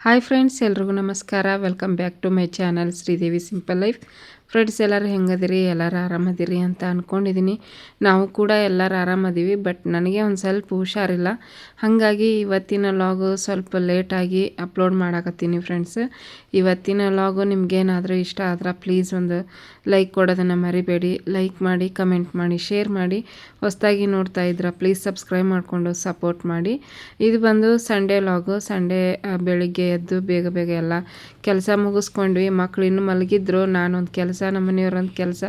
Hi friends ಎಲ್ರಿಗೂ ನಮಸ್ಕಾರ welcome back to my channel Sridevi simple life Friends ಎಲ್ಲರೂ ಹೆಂಗದಿರಿ? ಎಲ್ಲರೂ ಆರಾಮದಿರಿ ಅಂತ ಅಂದ್ಕೊಂಡಿದ್ದೀನಿ ನಾವು ಕೂಡ ಎಲ್ಲರೂ ಆರಾಮದೀವಿ ಬಟ್ ನನಗೆ ಒಂದು ಸ್ವಲ್ಪ ಹುಷಾರಿಲ್ಲ. ಹಾಗಾಗಿ ಇವತ್ತಿನ ಲಾಗು ಸ್ವಲ್ಪ ಲೇಟಾಗಿ ಅಪ್ಲೋಡ್ ಮಾಡಾಕತ್ತೀನಿ ಫ್ರೆಂಡ್ಸ್ ಇವತ್ತಿನ ಲಾಗು ನಿಮಗೇನಾದರೂ ಇಷ್ಟ ಆದ್ರೆ ಪ್ಲೀಸ್ ಒಂದು ಲೈಕ್ ಕೊಡೋದನ್ನು ಮರಿಬೇಡಿ. ಲೈಕ್ ಮಾಡಿ ಕಮೆಂಟ್ ಮಾಡಿ ಶೇರ್ ಮಾಡಿ. ಹೊಸದಾಗಿ ನೋಡ್ತಾ ಇದ್ರೆ ಪ್ಲೀಸ್ ಸಬ್ಸ್ಕ್ರೈಬ್ ಮಾಡಿಕೊಂಡು ಸಪೋರ್ಟ್ ಮಾಡಿ. ಇದು ಬಂದು ಸಂಡೇ ಲಾಗು ಸಂಡೇ ಬೆಳಿಗ್ಗೆ ಎದ್ದು ಬೇಗ ಬೇಗ ಎಲ್ಲ ಕೆಲಸ ಮುಗಿಸ್ಕೊಂಡ್ವಿ ಮಕ್ಳು ಇನ್ನೂ ಮಲಗಿದ್ರು ನಾನೊಂದು ಕೆಲಸ ನಮ್ಮ ಮನೆಯವ್ರೊಂದು ಕೆಲಸ.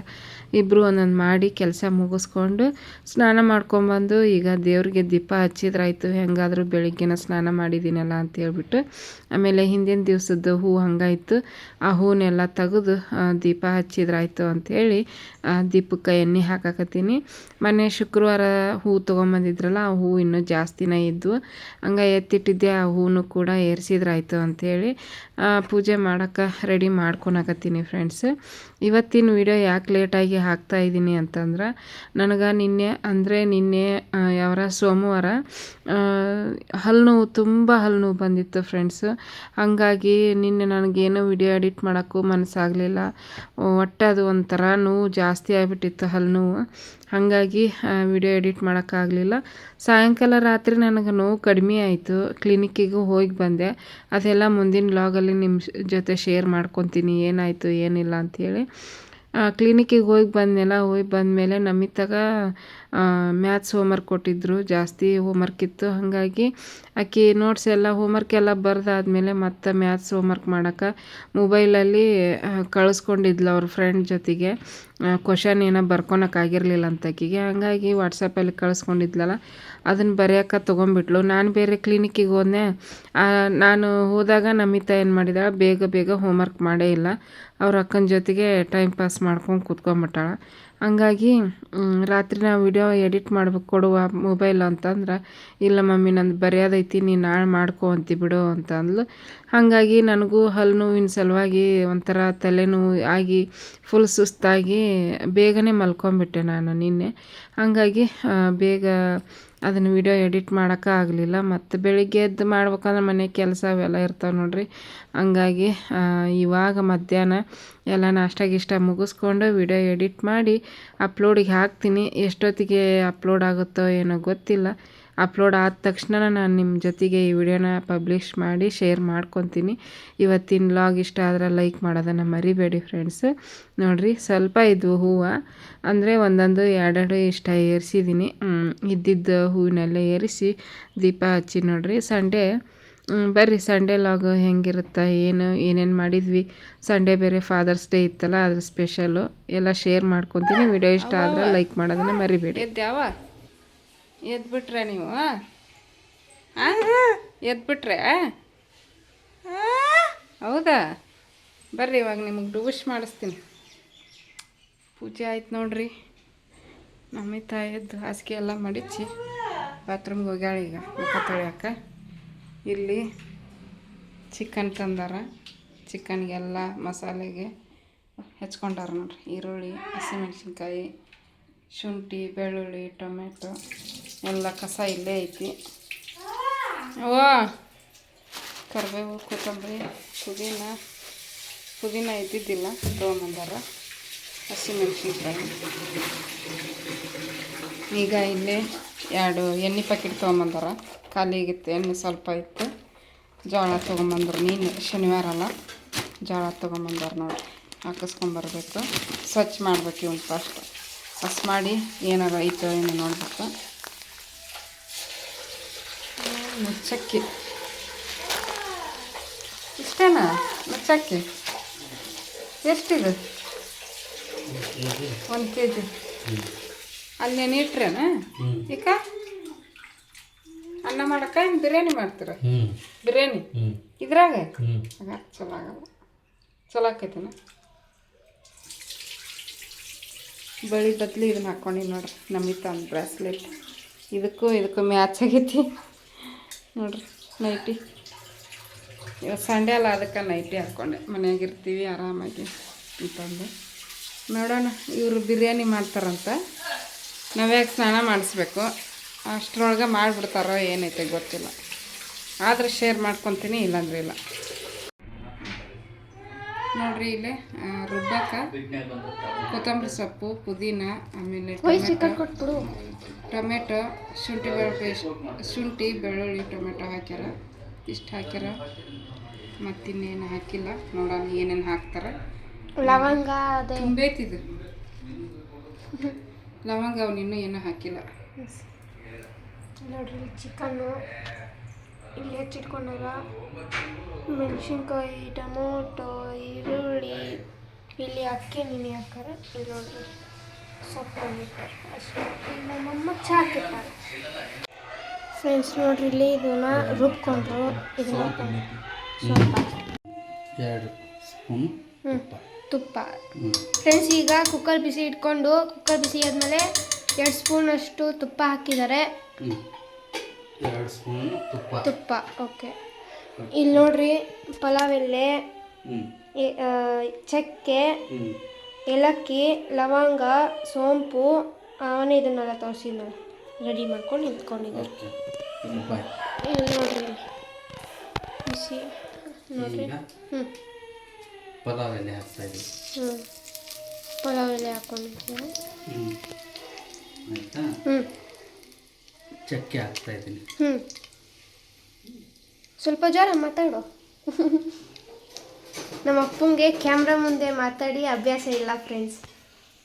ಇಬ್ಬರು ಒಂದೊಂದು ಮಾಡಿ ಕೆಲಸ ಮುಗಿಸ್ಕೊಂಡು ಸ್ನಾನ ಮಾಡ್ಕೊಂಬಂದು ಈಗ ದೇವ್ರಿಗೆ ದೀಪ ಹಚ್ಚಿದ್ರಾಯ್ತು, ಹೆಂಗಾದರೂ ಬೆಳಿಗ್ಗೆನ ಸ್ನಾನ ಮಾಡಿದ್ದೀನಲ್ಲ ಅಂತ ಹೇಳ್ಬಿಟ್ಟು. ಆಮೇಲೆ ಹಿಂದಿನ ದಿವಸದ್ದು ಹೂ ಹಂಗಾಯಿತು. ಆ ಹೂನೆಲ್ಲ ತೆಗೆದು ದೀಪ ಹಚ್ಚಿದ್ರಾಯ್ತು ಅಂಥೇಳಿ ದೀಪಕ್ಕೆ ಎಣ್ಣೆ ಹಾಕಾಕತ್ತೀನಿ. ಮೊನ್ನೆ ಶುಕ್ರವಾರ ಹೂ ತೊಗೊಂಬಂದಿದ್ರಲ್ಲ, ಆ ಹೂ ಇನ್ನೂ ಜಾಸ್ತಿನೇ ಇದ್ವು. ಹಂಗೆ ಎತ್ತಿಟ್ಟಿದ್ದೆ, ಆ ಹೂನು ಕೂಡ ಏರಿಸಿದ್ರಾಯ್ತು ಅಂಥೇಳಿ ಪೂಜೆ ಮಾಡೋಕ್ಕೆ ರೆಡಿ ಮಾಡ್ಕೊಳಕತ್ತೀನಿ ಫ್ರೆಂಡ್ಸ್. ಇವತ್ತಿನ ವಿಡಿಯೋ ಯಾಕೆ ಲೇಟಾಗಿ ಹಾಕ್ತಾ ಇದ್ದೀನಿ ಅಂತಂದ್ರೆ, ನನಗೆ ನಿನ್ನೆ, ಅಂದರೆ ನಿನ್ನೆ ಯಾವಾರ, ಸೋಮವಾರ ಹಲ್ಲು ನೋವು ತುಂಬ ಹಲ್ಲು ಬಂದಿತ್ತು ಫ್ರೆಂಡ್ಸು ಹಾಗಾಗಿ ನಿನ್ನೆ ನನಗೇನು ವಿಡಿಯೋ ಎಡಿಟ್ ಮಾಡೋಕ್ಕೂ ಮನಸ್ಸಾಗಲಿಲ್ಲ. ಒಟ್ಟು ಅದು ಒಂಥರ ನೋವು ಜಾಸ್ತಿ ಆಗಿಬಿಟ್ಟಿತ್ತು ಹಲ್ಲು ಹಾಗಾಗಿ ವಿಡಿಯೋ ಎಡಿಟ್ ಮಾಡೋಕ್ಕಾಗಲಿಲ್ಲ. ಸಾಯಂಕಾಲ ರಾತ್ರಿ ನನಗೆ ನೋವು ಕಡಿಮೆ ಆಯಿತು. ಕ್ಲಿನಿಕ್ಕಿಗೂ ಹೋಗಿ ಬಂದೆ. ಅದೆಲ್ಲ ಮುಂದಿನ ಲಾಗಲ್ಲಿ ನಿಮ್ಮ ಜೊತೆ ಶೇರ್ ಮಾಡ್ಕೊತೀನಿ. ಏನಾಯಿತು, ಏನಿಲ್ಲ ಅಂಥೇಳಿ ಕ್ಲಿನಿಕ್ಕಿಗೆ ಹೋಗಿ ಬಂದೆನಲ್ಲ, ಹೋಗಿ ಬಂದಮೇಲೆ ನಮಿತಾಗ ಮ್ಯಾಥ್ಸ್ ಹೋಮ್ವರ್ಕ್ ಕೊಟ್ಟಿದ್ದರು ಜಾಸ್ತಿ ಹೋಮ್ವರ್ಕ್ ಇತ್ತು. ಹಾಗಾಗಿ ಆಕೆ ನೋಟ್ಸ್ ಎಲ್ಲ ಹೋಮ್ವರ್ಕ್ ಎಲ್ಲ ಬರೆದಾದ್ಮೇಲೆ ಮತ್ತೆ ಮ್ಯಾಥ್ಸ್ ಹೋಮ್ವರ್ಕ್ ಮಾಡೋಕೆ ಮೊಬೈಲಲ್ಲಿ ಕಳಿಸ್ಕೊಂಡಿದ್ಲು ಅವ್ರ ಫ್ರೆಂಡ್ ಜೊತೆಗೆ. ಕ್ವಶನ್ ಏನೋ ಬರ್ಕೊಳಕ್ಕಾಗಿರಲಿಲ್ಲ ಅಂತ ಆಕೆಗೆ. ಹಾಗಾಗಿ ವಾಟ್ಸಪ್ಪಲ್ಲಿ ಕಳಿಸ್ಕೊಂಡಿದ್ಲಲ್ಲ. ಅದನ್ನು ಬರೆಯೋಕೆ ತೊಗೊಂಬಿಟ್ಲು ನಾನು ಬೇರೆ ಕ್ಲಿನಿಕ್ಕಿಗೆ ಹೋದೆ ನಾನು ಹೋದಾಗ ನಮಿತಾ ಏನು ಮಾಡಿದಾಳೆ, ಬೇಗ ಬೇಗ ಹೋಮ್ವರ್ಕ್ ಮಾಡೇ ಇಲ್ಲ. ಅವ್ರ ಅಕ್ಕನ ಜೊತೆಗೆ ಟೈಮ್ ಪಾಸ್ ಮಾಡ್ಕೊಂಡು ಕೂತ್ಕೊಂಬಿಟ್ಟಾಳ. ಹಂಗಾಗಿ ರಾತ್ರಿ ನಾವು ವಿಡಿಯೋ ಎಡಿಟ್ ಮಾಡ್ಬೇಕು, ಕೊಡುವ ಮೊಬೈಲ್ ಅಂತಂದ್ರೆ, ಇಲ್ಲ ಮಮ್ಮಿ ನಂದು ಬರೆಯೋದೈತಿ, ನೀನು ನಾಳೆ ಮಾಡ್ಕೊ ಅಂತಿ ಬಿಡು ಅಂತ ಅಂದ್ಲು ಹಾಗಾಗಿ ನನಗೂ ಹಲ್ಲು ನೋವಿನ ಸಲುವಾಗಿ ಒಂಥರ ತಲೆನೋವು ಆಗಿ ಫುಲ್ ಸುಸ್ತಾಗಿ ಬೇಗನೆ ಮಲ್ಕೊಂಬಿಟ್ಟೆ ನಾನು ನಿನ್ನೆ. ಹಾಗಾಗಿ ಬೇಗ ಅದನ್ನು ವಿಡಿಯೋ ಎಡಿಟ್ ಮಾಡೋಕ್ಕೆ ಆಗಲಿಲ್ಲ. ಮತ್ತು ಬೆಳಿಗ್ಗೆ ಎದ್ದು ಮಾಡ್ಬೇಕಂದ್ರೆ ಮನೆ ಕೆಲಸ ಅವೆಲ್ಲ ಇರ್ತಾವೆ ನೋಡಿರಿ. ಹಂಗಾಗಿ ಇವಾಗ ಮಧ್ಯಾಹ್ನ ಎಲ್ಲ ನಾಷ್ಟ ಗಿಷ್ಟ ಮುಗಿಸ್ಕೊಂಡು ವಿಡಿಯೋ ಎಡಿಟ್ ಮಾಡಿ ಅಪ್ಲೋಡಿಗೆ ಹಾಕ್ತೀನಿ. ಎಷ್ಟೊತ್ತಿಗೆ ಅಪ್ಲೋಡ್ ಆಗುತ್ತೋ ಏನೋ ಗೊತ್ತಿಲ್ಲ. ಅಪ್ಲೋಡ್ ಆದ ತಕ್ಷಣ ನಾನು ನಿಮ್ಮ ಜೊತೆಗೆ ಈ ವಿಡಿಯೋನ ಪಬ್ಲಿಷ್ ಮಾಡಿ ಶೇರ್ ಮಾಡ್ಕೊತೀನಿ. ಇವತ್ತಿನ ಲಾಗ್ ಇಷ್ಟ ಆದರೆ ಲೈಕ್ ಮಾಡೋದನ್ನು ಮರಿಬೇಡಿ ಫ್ರೆಂಡ್ಸ್ ನೋಡಿರಿ, ಸ್ವಲ್ಪ ಇದ್ವು ಹೂವು, ಅಂದರೆ ಒಂದೊಂದು ಎರಡೆರಡು ಇಷ್ಟ ಏರಿಸಿದ್ದೀನಿ ಇದ್ದಿದ್ದ ಹೂವಿನೆಲ್ಲ ಏರಿಸಿ ದೀಪ ಹಚ್ಚಿ ನೋಡಿರಿ. ಸಂಡೇ ಬರ್ರಿ, ಸಂಡೇ ಲಾಗ್ ಹೆಂಗಿರುತ್ತೆ, ಏನು, ಏನೇನು ಮಾಡಿದ್ವಿ. ಸಂಡೇ ಬೇರೆ ಫಾದರ್ಸ್ ಡೇ ಇತ್ತಲ್ಲ ಅದ್ರ ಸ್ಪೆಷಲು ಎಲ್ಲ ಶೇರ್ ಮಾಡ್ಕೊತೀನಿ. ವಿಡಿಯೋ ಇಷ್ಟ ಆದರೆ ಲೈಕ್ ಮಾಡೋದನ್ನು ಮರಿಬೇಡಿ. ಎದ್ಬಿಟ್ರೆ ನೀವು ಎದ್ಬಿಟ್ರೆ? ಹೌದಾ? ಬರ್ರಿ ಇವಾಗ ನಿಮಗೆ ಡುಬುಷ್ ಮಾಡಿಸ್ತೀನಿ. ಪೂಜೆ ಆಯ್ತು ನೋಡ್ರಿ. ಮಮ್ಮಿ ತಾಯಿದ್ದು ಹಾಸಿಗೆ ಎಲ್ಲ ಮಡಿಚಿ ಬಾತ್ರೂಮ್ಗೆ ಹೋಗ್ಯಾಳ ಈಗ ಮುಖ ತೊಳ್ಯಾಕ. ಇಲ್ಲಿ ಚಿಕನ್ ತಂದಾರ. ಚಿಕನ್ಗೆಲ್ಲ ಮಸಾಲೆಗೆ ಹೆಚ್ಕೊಂಡಾರ ನೋಡ್ರಿ. ಈರುಳ್ಳಿ ಹಸಿಮೆಣ್ಸಿನ್ಕಾಯಿ ಶುಂಠಿ ಬೆಳ್ಳುಳ್ಳಿ ಟೊಮೆಟೊ ಎಲ್ಲ ಕಸ ಇಲ್ಲೇ ಐತಿ. ಓ ಕರಿಬೇವು ಕೊತ್ತಂಬರಿ ಪುದೀನ ಪುದೀನ ಇದ್ದಿದ್ದಿಲ್ಲ ತೊಗೊಂಬಂದಾರ. ಹಸಿಮೆಣಸಿನ್ಕಾಯಿ ಈಗ ಇಲ್ಲೇ ಎರಡು ಎಣ್ಣೆ ಪ್ಯಾಕೆಟ್ ತೊಗೊಂಬಂದಾರ. ಖಾಲಿಗಿತ್ತು ಎಣ್ಣೆ ಸ್ವಲ್ಪ ಇತ್ತು. ಜೋಳ ತೊಗೊಂಬಂದ್ರು. ನೀನು ಶನಿವಾರ ಅಲ್ಲ ಜೋಳ ತೊಗೊಂಬಂದಾರ ನೋಡಿ. ಹಾಕಿಸ್ಕೊಂಬರ್ಬೇಕು ಸ್ವಚ್ಛ ಮಾಡ್ಬೇಕು ಇವ್ನು ಫಸ್ಟ್ ಫಸ್ಟ್ ಮಾಡಿ ಏನಾರ ಐತೋ ಏನೋ ನೋಡ್ಬೇಕು. ಮುಚ್ಚಕ್ಕಿ. ಇಷ್ಟೇನಾ? ಮುಚ್ಚಕ್ಕಿ? ಎಷ್ಟಿದೆ? ಒಂದು ಕೆ ಜಿ ಅಲ್ಲೇನು ಇಟ್ರೇನ ಈಗ ಅನ್ನ ಮಾಡಕ್ಕ ಏನು ಬಿರಿಯಾನಿ ಮಾಡ್ತೀರ? ಬಿರಿಯಾನಿ? ಇದ್ರಾಗ? ಚಲೋ ಆಗಲ್ಲ ಚಲೋ ಆಕೈತಿನ ಬಳಿ ಬದ್ಲಿ ಇದನ್ನ ಹಾಕ್ಕೊಂಡು ನೋಡ್ರಿ ನಮಿತ ಒಂದು ಬ್ರಾಸ್ಲೆಟ್. ಇದಕ್ಕೂ ಇದಕ್ಕೂ ಮ್ಯಾಚ್ ಆಗೈತಿ. ನೋಡ್ರಿ ನೈಟಿ ಇವತ್ತು ಸಂಡೇ ಅಲ್ಲ, ಅದಕ್ಕೆ ನೈಟಿ ಹಾಕ್ಕೊಂಡೆ ಮನೆಯಾಗಿರ್ತೀವಿ, ಆರಾಮಾಗಿ ಅಂತಂದು. ನೋಡೋಣ, ಇವರು ಬಿರಿಯಾನಿ ಮಾಡ್ತಾರಂತ. ನಾವ್ಯಾಗ ಸ್ನಾನ ಮಾಡಿಸ್ಬೇಕು. ಅಷ್ಟರೊಳಗೆ ಮಾಡಿಬಿಡ್ತಾರೋ, ಏನೈತೆ ಗೊತ್ತಿಲ್ಲ. ಆದ್ರೆ ಶೇರ್ ಮಾಡ್ಕೊತೀನಿ, ಇಲ್ಲಾಂದ್ರೆ ಇಲ್ಲ. ನೋಡ್ರಿ ಇಲ್ಲಿ ರುಬ್ಬಕ್ಕ ಕೊತ್ತಂಬರಿ ಸೊಪ್ಪು ಪುದೀನ ಆಮೇಲೆ ಟೊಮೆಟೊ. ಟೊಮೆಟೊ ಶುಂಠಿ ಪೇಸ್ಟ್ ಶುಂಠಿ ಬೆಳ್ಳುಳ್ಳಿ ಟೊಮೆಟೊ ಹಾಕ್ಯಾರ. ಇಷ್ಟು ಹಾಕ್ಯಾರ. ಮತ್ತಿನ್ನೇನು ಹಾಕಿಲ್ಲ. ನೋಡೋಣ ಏನೇನು ಹಾಕ್ತಾರೆ. ಲವಂಗ ತುಂಬೈತಿದು. ಲವಂಗ ಅವನಿನ್ನೂ ಏನೂ ಹಾಕಿಲ್ಲ. ನೋಡ್ರಿ ಚಿಕನ್ನು. ಇಲ್ಲಿ ಹೆಚ್ಚಿಟ್ಕೊಂಡಾರ ಮೆಣಸಿನ್ಕಾಯಿ ಟೊಮೊಟೊ ಈರುಳ್ಳಿ ಇಲ್ಲಿ ಅಕ್ಕಿ ನೆನೆ ಹಾಕಾರ ಇಲ್ಲಿ ನೋಡ್ರಿ ಸೊಪ್ಪು ಅಷ್ಟೇ. ಇಲ್ಲಿ ನಮ್ಮಮ್ಮ ಚಾ ಹಾಕಿರ್ತಾರೆ ಫ್ರೆಂಡ್ಸ್ ನೋಡ್ರಿ ಇಲ್ಲಿ ಇದನ್ನ ರುಬ್ಕೊಂಡ್ರು. ಇದನ್ನ ಸ್ವಲ್ಪ ಎರಡು ಸ್ಪೂನ್ ತುಪ್ಪ. ಫ್ರೆಂಡ್ಸ್ ಈಗ ಕುಕ್ಕರ್ ಬಿಸಿ ಇಟ್ಕೊಂಡು ಕುಕ್ಕರ್ ಬಿಸಿ ಆದಮೇಲೆ ಎರಡು ಸ್ಪೂನ್ ಅಷ್ಟು ತುಪ್ಪ ಹಾಕಿದ್ದಾರೆ. ಎರಡು ಸ್ಪೂನ್ ತುಪ್ಪ. ತುಪ್ಪ ಓಕೆ. ಇಲ್ಲಿ ನೋಡ್ರಿ ಪಲಾವ್ ಎಲೆ ಹ್ಞೂ ಎ- ಆ, ಚಕ್ಕೆ ಹ್ಞೂ ಏಲಕ್ಕಿ ಲವಂಗ ಸೋಂಪು ಅವನೇ ಇದನ್ನೆಲ್ಲ ತೋರಿಸಿದ್ನ ರೆಡಿ ಮಾಡ್ಕೊಂಡು ನಿಂತ್ಕೊಂಡಿದ್ದಾರೆ ಓಕೆ. ಇದು ಬಾಯ್. ಇಲ್ಲಿ ನೋಡ್ರಿ. ಇಲ್ಲಿ. ಬಿಸಿ. ನೋಡ್ರಿ. ಈಗ ಹ್ಞೂ ಪಲಾವ್ ಎಲೆ ಹಾಕ್ತಾ ಇದ್ದೀವಿ ಹ್ಞೂ ಪಲಾವ್ ಎಲೆ ಹಾಕೊಂಡಿದ್ದೀವಿ ಹ್ಞೂ ಆಯಿತಾ? ಹ್ಞೂ ಚಕ್ಕೆ ಹಾಕ್ತಾ ಇದ್ದೀನಿ. ಹ್ಞೂ ಸ್ವಲ್ಪ ಜೋರ ಮಾತಾಡು. ನಮ್ಮ ಅಪ್ಪಂಗೆ ಕ್ಯಾಮ್ರಾ ಮುಂದೆ ಮಾತಾಡಿ ಅಭ್ಯಾಸ ಇಲ್ಲ ಫ್ರೆಂಡ್ಸ್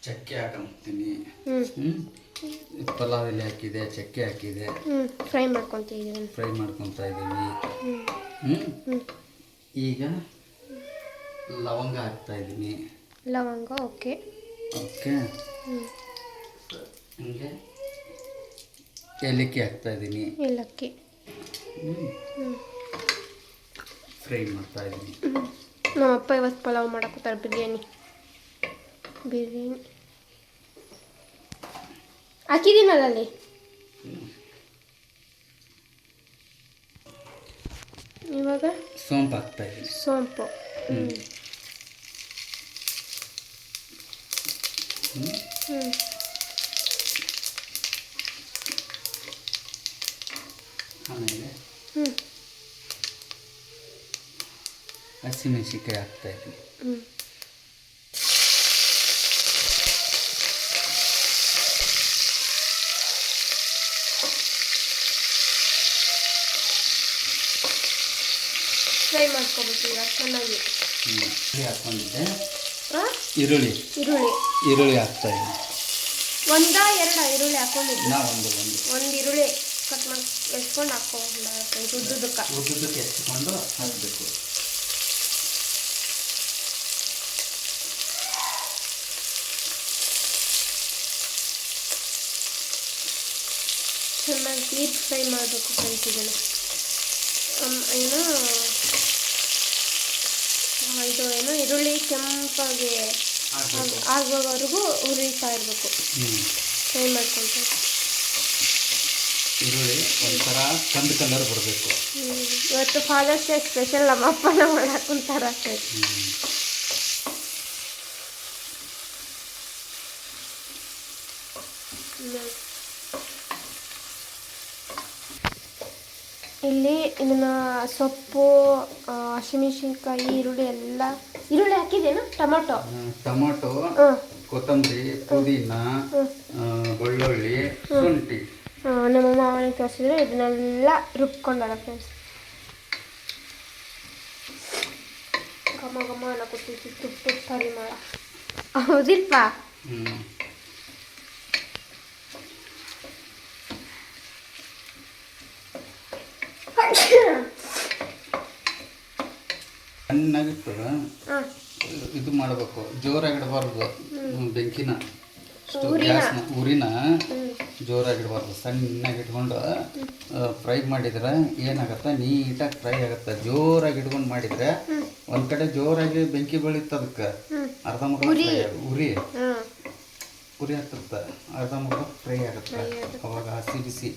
ಚಕ್ಕೆ ಹಾಕೊಂತೀನಿ. ಹ್ಞೂ ಹ್ಞೂ ಪಲಾವ್ ಎಲೆ ಹಾಕಿದೆ ಚಕ್ಕೆ ಹಾಕಿದೆ. ಫ್ರೈ ಮಾಡ್ಕೊತೀನಿ ಫ್ರೈ ಮಾಡ್ಕೊತಾ ಹ್ಞೂ ಈಗ ಲವಂಗ ಹಾಕ್ತಾ ಇದ್ದೀನಿ ಲವಂಗ ಓಕೆ. ಓಕೆ. ಹಂಗೆ. ಏಲಕ್ಕಿ ಹಾಕ್ತಾ ಇದ್ದೀನಿ ಏಲಕ್ಕಿ. ಫ್ರೈ ಮಾಡ್ತಾ ಇದ್ದೀನಿ ನಮ್ಮ ಅಪ್ಪ ಇವತ್ತು ಪಲಾವ್ ಮಾಡಕ್ಕೋತಾರೆ ಬಿರಿಯಾನಿ. ಬಿರಿಯಾನಿ. ಹಾಕಿದ್ದೀನಲ್ಲ ಅಲ್ಲಿ? ಇವಾಗ? ಸೋಂಪು ಹಾಕ್ತಾ ಇದ್ದೀನಿ ಸೋಂಪು. ಹ್ಞೂ ಹ್ಞೂ ಆಮೇಲೆ ಹ್ಞೂ ಹಸಿಮೆಣಸಿನ್ಕಾಯಿ ಹಾಕ್ತಾ ಇದ್ದೀನಿ ಫ್ರೈ ಮಾಡ್ಕೊಬೇಕು ಚೆನ್ನಾಗಿ. ಈರುಳ್ಳಿ ಹಾಕ್ಕೊಂಡಿದ್ದೆ. ಈರುಳ್ಳಿ. ಈರುಳ್ಳಿ. ಈರುಳ್ಳಿ ಹಾಕ್ತಾ ಇದ್ದೀನಿ ಒಂದಾ ಎರಡ ಈರುಳ್ಳಿ ಹಾಕೊಂಡಿದ್ದೆ ನಾ ಒಂದು ಒಂದು. ಒಂದು ಈರುಳ್ಳಿ. ಕಟ್ ಮಾಡಿ ಎಸ್ಕೊಂಡು ಹಾಕೊಂಡ ಉದ್ದುದಕ್ಕೆ ಉದ್ದುದಕ್ಕೆ ಹೆಚ್ಚಿಕೊಂಡು ಹಾಕಬೇಕು ಚೆನ್ನಾಗಿ ಡೀಪ್ ಫ್ರೈ ಮಾಡಬೇಕು ಫ್ರೆಂಡ್ಸ್ ಇದನ್ನು ಏನು ಇದು ಏನೋ ಈರುಳ್ಳಿ ಕೆಂಪಾಗಿ ಹಾಕಬೇಕು ಆಗೋವರೆಗೂ ಹುರಿತಾ ಇರಬೇಕು. ಫ್ರೈ ಮಾಡ್ಕೊತ ಈರುಳ್ಳಿ ಒಂಥರ ಕಂದು ಕಲರ್ ಬರಬೇಕು. ಇವತ್ತು ಫಾದರ್ಸ್ ಡೇ ಸ್ಪೆಷಲ್ ನಮ್ಮ ಅಪ್ಪನ ಮಾಡಕ್ಕೆ ಕುಂತಾರ ಇಲ್ಲಿ ಇದನ್ನ ಸೊಪ್ಪು ಹಸಿಮೆಣಸಿನ್ಕಾಯಿ ಈರುಳ್ಳಿ ಎಲ್ಲ ಈರುಳ್ಳಿ ಹಾಕಿದೇನು ಟೊಮೊಟೊ. ಟೊಮೊಟೊ ಕೊತ್ತಂಬರಿ ಪುದೀನ ಬೆಳ್ಳುಳ್ಳಿ ಶುಂಠಿ. ನಮ್ಮಮ್ಮ ಅವನಿಗೆ ತೋರಿಸಿದ್ರೆ ಇದನ್ನೆಲ್ಲ ರುಬ್ಕೊಂಡಲ್ಲ ಫ್ರೆಂಡ್ಸ್ ಘಮ ಘಮ ಅನ್ನಕೂತೈತಿ ತುಪ್ಪ ಪರಿಮಳ ಹೌದಿಲ್ಪ? ಹ್ಞೂ ಚೆನ್ನಾಗಿಟ್ಟು ಹಾಂ. ಇದು ಮಾಡಬೇಕು. ಜೋರಾಗಿಡಬಾರ್ದು. ಬೆಂಕಿನ. ಗ್ಯಾಸ್ನ. ಉರಿನ ಜೋರಾಗಿ ಇಡಬಾರ್ದು ಸಣ್ಣಗೆ ಇಟ್ಕೊಂಡು ಫ್ರೈ ಮಾಡಿದ್ರೆ ಏನಾಗತ್ತೆ? ನೀಟಾಗಿ ಫ್ರೈ ಆಗುತ್ತೆ. ಜೋರಾಗಿ ಇಟ್ಕೊಂಡು ಮಾಡಿದ್ರೆ ಒಂದು ಕಡೆ ಜೋರಾಗಿ ಬೆಂಕಿ ಬೆಳೀತು ಅದಕ್ಕೆ. ಅರ್ಧ ಮುಖ ಉರಿ. ಉರಿ. ಹತ್ತಿರುತ್ತೆ ಅರ್ಧ ಮುಖ ಫ್ರೈ ಆಗುತ್ತೆ. ಅವಾಗ ಹಸಿ ಬಿಸಿ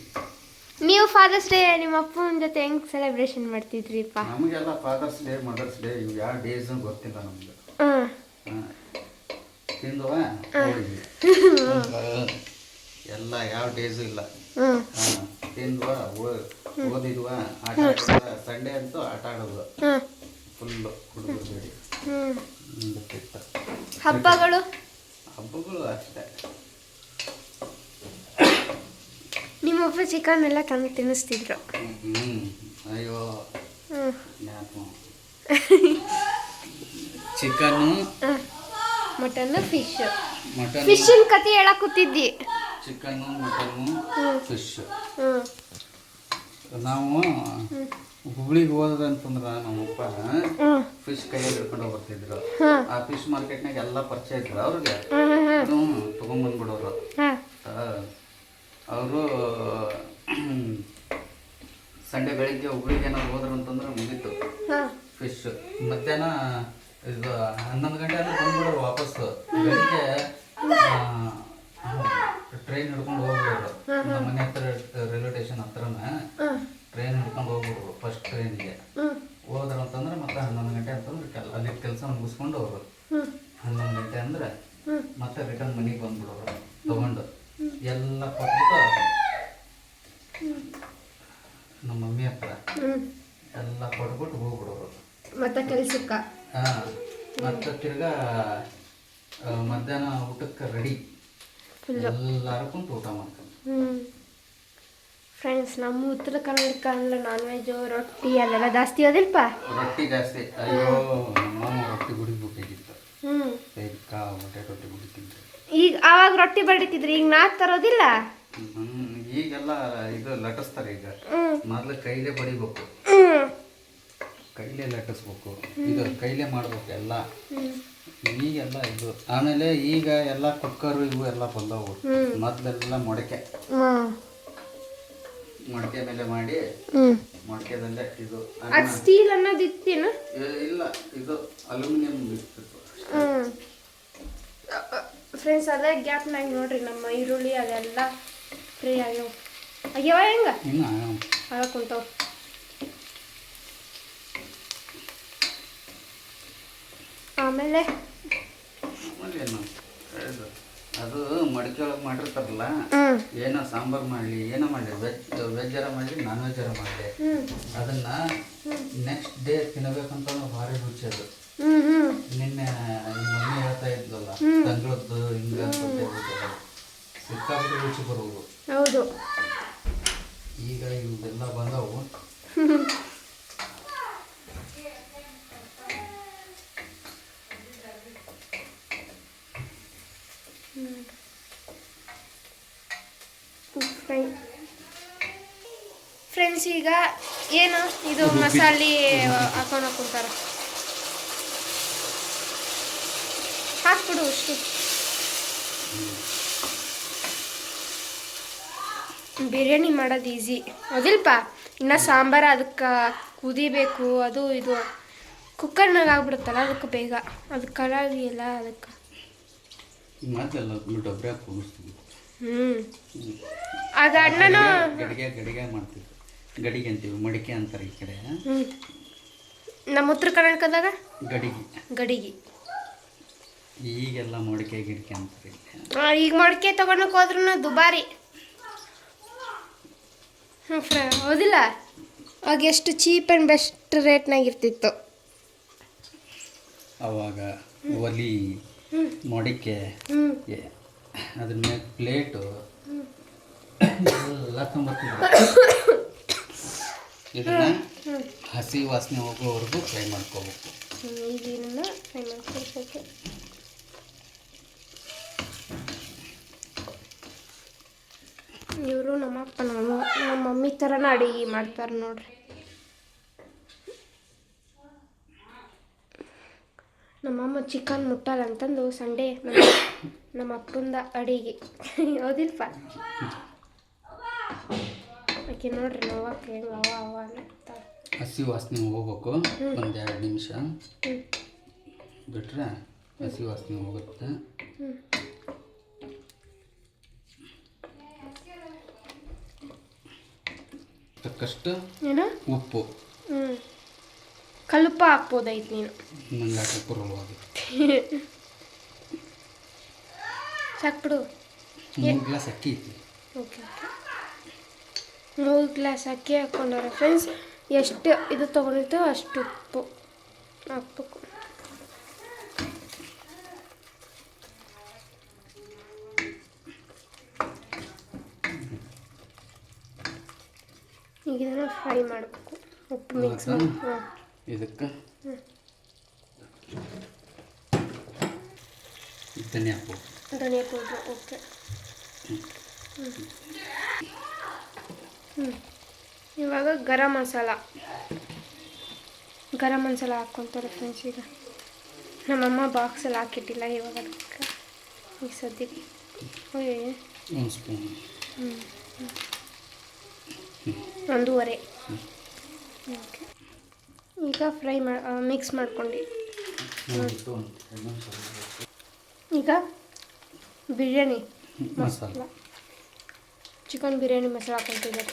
ನೀವು ಫಾದರ್ಸ್ ಡೇ ನಿಮ್ಮ ಅಪ್ಪನ ಜೊತೆ ಹೆಂಗ್ ಸೆಲೆಬ್ರೇಷನ್ ಮಾಡ್ತಿದ್ರಿ ನಮಗೆಲ್ಲ ಫಾದರ್ಸ್ ಡೇ ಮದರ್ಸ್ ಡೇ ಇವು ಯಾವ ಡೇಸ್ ಗೊತ್ತಿಲ್ಲ ನಮ್ಗೆ. ತಿಂದವ? ಎಲ್ಲ ಯಾವ ಡೇಸು ಇಲ್ಲ. ತಿಂದ್ವಾ ಓದಿದ್ವಾ ಆಟ ಆಡಿದ್ವ ಸಂಡೇ ಅಂತೂ ಆಟ ಆಡೋದು. ಫುಲ್ ಫುಲ್ಲು ಹುಡುಗರು ಹಬ್ಬಗಳು? ಹಬ್ಬಗಳು ಅಷ್ಟೇ. ನಿಮ್ಮಪ್ಪ ಚಿಕನ್ ಎಲ್ಲ ತಂದು ತಿನ್ನಿಸ್ತಿದ್ರು. ಹ್ಞೂ ಅಯ್ಯೋ. Chicken chicken mutton fish mutton. ಫಿಶಿನ ಕತೆ ಹೇಳಕ್ ಕೂತಿದ್ದಿ. ಚಿಕನ್ನು ಮಟನ್ನು ಫಿಶ್ ನಾವು ಹುಬ್ಳಿಗೆ ಹೋದ್ರಂತಂದ್ರೆ ನಮ್ಮ ಅಪ್ಪ ಫಿಶ್ ಕೈಯಲ್ಲಿ ಹಿಡ್ಕೊಂಡು ಹೋಗ್ಬರ್ತಿದ್ರು. ಆ ಫಿಶ್ ಮಾರ್ಕೆಟ್ನಾಗ ಎಲ್ಲ ಪರಿಚಯ ಇದ್ರು ಅವ್ರಿಗೆ. ತಗೊಂಬಂದ್ಬಿಡೋರು. ಅವರು ಸಂಡೆ ಬೆಳಿಗ್ಗೆ ಹುಬ್ಳಿಗೆ ಏನಾದ್ರು ಹೋದ್ರು ಅಂತಂದ್ರೆ ಮುಗೀತು. ಫಿಶ್ ಮಧ್ಯಾಹ್ನ ಇದು ಹನ್ನೊಂದು ಗಂಟೆ ಅಂದ್ರೆ ಬಂದ್ಬಿಡೋರು ವಾಪಸ್ ಬೆಳಿಗ್ಗೆ ಟ್ರೈನ್ ಹಿಡ್ಕೊಂಡು ಹೋಗ್ಬಿಡೋರು ನಮ್ಮ ಮನೆ ಹತ್ರ ರೈಲ್ವೆ ಸ್ಟೇಷನ್ ಹತ್ರನ ಹಾಂ ಟ್ರೈನ್ ಹಿಡ್ಕೊಂಡು ಹೋಗ್ಬಿಡೋರು ಫಸ್ಟ್ ಟ್ರೈನಿಗೆ ಹ್ಞೂ ಹೋದ್ರು ಅಂತಂದ್ರೆ ಮತ್ತೆ ಹನ್ನೊಂದು ಗಂಟೆ ಅಂತಂದ್ರೆ ಕೆಲ್ ಅಲ್ಲಿ ಕೆಲಸ ಮುಗಿಸ್ಕೊಂಡು ಅವರು ಹ್ಞೂ ಹನ್ನೊಂದು ಗಂಟೆ ಅಂದ್ರೆ ಹ್ಞೂ ಮತ್ತೆ ರಿಟರ್ನ್ ಮನೆಗೆ ಬಂದ್ಬಿಡೋರು ತಗೊಂಡು ಎಲ್ಲ ಕೊಟ್ಬಿಟ್ಟು ನಮ್ಮ ಮಮ್ಮಿ ಹತ್ರ ಹ್ಞೂ ಎಲ್ಲ ಕೊಟ್ಬಿಟ್ಟು ಹೋಗ್ಬಿಡೋರು ಮತ್ತೆ ಕೆಲ್ಸಕ್ಕೆ ಹಾಂ ಮತ್ತೆ ತಿರ್ಗಾ ಆ, ಮಧ್ಯಾಹ್ನ ಊಟಕ್ಕೆ ರೆಡಿ ಎಲ್ಲರೂ ಕುಂತು ಊಟ ಮಾಡ್ಕೊಂಡು ಹ್ಞೂ ಫ್ರೆಂಡ್ಸ್ ನಮ್ಮ ಉತ್ತರ ಕರ್ನಾಟಕ ಅಂದ್ರೆ ನಾನ್ ವೆಜ್ ರೊಟ್ಟಿ ಅದೆಲ್ಲ ಜಾಸ್ತಿ ಅದಿಲ್ಪ? ರೊಟ್ಟಿ ಜಾಸ್ತಿ. ಅಯ್ಯೋ ನಮ್ಮ ಮಾಮ ರೊಟ್ಟಿ ಗುಡಿಬೇಕಾಗಿತ್ತು ಹ್ಞೂ ರೊಟ್ಟಿ ಗುಡಿತಿದ್ರು ಈಗ ಆವಾಗ ರೊಟ್ಟಿ ಬಡಿತಿದ್ರಿ ಈಗ ನಾ ತರೋದಿಲ್ಲ? ಹ್ಮ್, ಈಗೆಲ್ಲ ಇದು ಲಟಿಸ್ತಾರೆ ಈಗ. ಮೊದ್ಲು ಕೈಲೇ ಬಡಿಬೇಕು. ಕೈಲೇ ಲಟ್ಟಿಸ್ಬೇಕು ಇದು ಕೈಲೇ ಮಾಡ್ಬೇಕು ಎಲ್ಲ. ಹ್ಞೂ ಈಗೆಲ್ಲ ಇದು. ಆಮೇಲೆ ಈಗ ಎಲ್ಲ ಕುಕ್ಕರು ಇವು ಎಲ್ಲ ಬಂದವು. ಮೊದಲೆಲ್ಲ ಮೊಡಕೆ. ಮೊಡಕೆ ಮೇಲೆ ಮಾಡಿ ಮೊಡಕೆದಲ್ಲೇ ಇದು ಅದು ಸ್ಟೀಲ್ ಅನ್ನೋದು ಇತ್ತೇನು? ಇಲ್ಲ ಇದು ಅಲ್ಯೂಮಿನಿಯಂ ಇರ್ತಿತ್ತು ಫ್ರೆಂಡ್ಸ್ ಅದೇ ಗ್ಯಾಪ್ನಾಗ ನೋಡ್ರಿ ನಮ್ಮ ಈರುಳ್ಳಿ ಅದೆಲ್ಲ ಫ್ರೀ ಆಗ್ಯಾವ. ಆಗ್ಯಾವ ಹೆಂಗ? ಇನ್ನು ಆಗ ಕುಂತಾವ ಆಮೇಲೆ ಅದು ಮಡಿಕೆ ಒಳಗೆ ಮಾಡಿರ್ತಾರಲ್ಲ ಏನೋ ಸಾಂಬಾರ್ ಮಾಡಲಿ ಏನೋ ಮಾಡಲಿ ವೆಜ್ ವೆಜ್ಜರ ಮಾಡಲಿ ನಾನ್ ವೆಜ್ಜರ ಮಾಡಲಿ. ಅದನ್ನ ನೆಕ್ಸ್ಟ್ ಡೇ ತಿನ್ನಬೇಕಂತ ಭಾರಿ ರುಚಿ ಅದು. ನಿನ್ನೆ ಮಮ್ಮಿ ಹೇಳ್ತಾ ಇದ್ಲಲ್ಲ ತಂಗಳದ್ದು ಹಿಂಗೆ ಸಿಕ್ಕಾಪಟ್ಟೆ ರುಚಿ ಬರುವುದು ಹೌದು ಈಗ ಇವೆಲ್ಲ ಬಂದವು ಫ್ರೆಂಡ್ಸ್ ಈಗ ಏನು ಇದು ಮಸಾಲೆ ಹಾಕೊಂಡು ಕುಂತಾರ ಹಾಕ್ಬಿಡು ಅಷ್ಟು. ಬಿರಿಯಾನಿ ಮಾಡೋದು ಈಸಿ ಅದಿಲ್ಪ ಇನ್ನು ಸಾಂಬಾರು ಅದಕ್ಕೆ ಕುದಿಬೇಕು ಅದು ಇದು. ಕುಕ್ಕರ್ನಾಗ ಆಗ್ಬಿಡುತ್ತಲ್ಲ ಅದಕ್ಕೆ ಬೇಗ. ಅದಕ್ಕಾಗಿ ಎಲ್ಲ ಅದಕ್ಕೆ. ಹ್ಞೂ ಆಗ ಅಣ್ಣನೂ ಗಡಿಗೆ ಗಡಿಗೆ ಅಂತೀವಿ ಮಡಿಕೆ ಅಂತಾರೆ ಈ ಕಡೆ. ಹ್ಞೂ ನಮ್ಮ ಉತ್ತರ ಕರ್ನಾಟಕದಾಗ? ಗಡಿಗೆ. ಗಡಿಗೆ. ಈಗೆಲ್ಲ ಮಡಿಕೆ ಗಿಡಿಕೆ ಅಂತಾರೆ ಇಲ್ಲಿ. ಆ, ಈಗ ಮಡಿಕೆ ತಗೊಳಕ್ ಹೋದ್ರೂ ದುಬಾರಿ. ಹ್ಞೂ ಫ್ರ ಹೌದಿಲ್ಲ? ಆಗ ಎಷ್ಟು ಚೀಪ್ ಆ್ಯಂಡ್ ಬೆಸ್ಟ್ ರೇಟ್ನಾಗ ಇರ್ತಿತ್ತು. ಅವಾಗ ಒಲಿ ಮಡಿಕೆ ಹ್ಞೂ ಎ- ಅದ್ರ ಮೇಲೆ ಪ್ಲೇಟು ಎಲ್ಲ ತೊಂಬತ್ತಿದ್ರು ಇದನ್ನ ಹಸಿ ವಾಸನೆ ಹೋಗೋವರೆಗೂ ಫ್ರೈ ಮಾಡ್ಕೋಬೇಕು. ಈಗ ಇದನ್ನ ಫ್ರೈ ಮಾಡ್ಕೊಳ್ಬೇಕು ಇವರು ನಮ್ಮಪ್ಪ ನಮ್ಮ ನಮ್ಮ ಮಮ್ಮಿ ಥರನ ಅಡಿಗೆ ಮಾಡ್ತಾರೆ ನೋಡ್ರಿ. ನಮ್ಮಮ್ಮ ಚಿಕನ್ ಮುಟ್ಟಲ್ಲ ಅಂತಂದು ಸಂಡೇ ನಮ್ಮ ನಮ್ಮ ಅಪ್ಪಂದ ಅಡಿಗೆ. ಹೌದಿಲ್ಪ ಆಕೆ ನೋಡ್ರಿ ನೋವಕ್ಕೆ ಹೆಂಗೆ ಅವ ಅವ ಅನ್ನತ್ತಾಳೆ ಹಸಿ ವಾಸನೆ ಹೋಗ್ಬೇಕು ಒಂದು ಎರಡು ನಿಮಿಷ. ಬಿಟ್ರೆ ಹಸಿ ವಾಸನೆ ಹೋಗುತ್ತೆ. ತಕ್ಕಷ್ಟು ಏನು? ಉಪ್ಪು. ಕಲ್ಪ ಹಾಕ್ಬೋದೈತಿ ಹಾಕ್ಬೋದೈತೆ ನೀನು. ನಂಗೆ ಹಾಕಕ್ಕೆ ಬರಲ್ವಾಗ ಸಾಕ್ಬಿಡು. ಮೂರು ಗ್ಲಾಸ್ ಅಕ್ಕಿ ಐತಿ ಓಕೆ ಓಕೆ. ಮೂರು ಗ್ಲಾಸ್ ಅಕ್ಕಿ ಹಾಕ್ಕೊಂಡವ್ರೆ ಫ್ರೆಂಡ್ಸ್ ಎಷ್ಟು ಇದು ತೊಗೊಂಡಿರ್ತೀವೋ ಅಷ್ಟು ಉಪ್ಪು. ಹಾಕ್ಬೇಕು. ಈಗ ಇದನ್ನು ಫ್ರೈ ಮಾಡಬೇಕು. ಉಪ್ಪು ಮಿಕ್ಸ್ ಮಾಡಿ ಹಾಂ. ಇದಕ್ಕೆ? ಧನಿಯಾ ಪೌಡ್ರ್. ಧನಿಯಾ ಪೌಡ್ರು ಓಕೆ ಹ್ಞೂ ಇವಾಗ ಗರಂ ಮಸಾಲ. ಗರಂ ಮಸಾಲ ಹಾಕ್ಕೊತಾರೆ ಫ್ರೆಂಡ್ಸ್ ಈಗ. ನಮ್ಮಮ್ಮ ಬಾಕ್ಸಲ್ಲಿ ಹಾಕಿಟ್ಟಿಲ್ಲ ಇವಾಗ ಅದಕ್ಕೆ ಈಗ ಸದ್ಯಕ್ಕೆ ಒಂದು ಸ್ಪೂನ್ ಒಂದೂವರೆ. ಓಕೆ. ಈಗ ಫ್ರೈ ಮಾಡಿ ಮಿಕ್ಸ್ ಮಾಡ್ಕೊಂಡು. ಈಗ ಬಿರಿಯಾನಿ ಮಸಾಲ. ಚಿಕನ್ ಬಿರಿಯಾನಿ ಮಸಾಲ ಹಾಕೊತಿದ್ದಾರೆ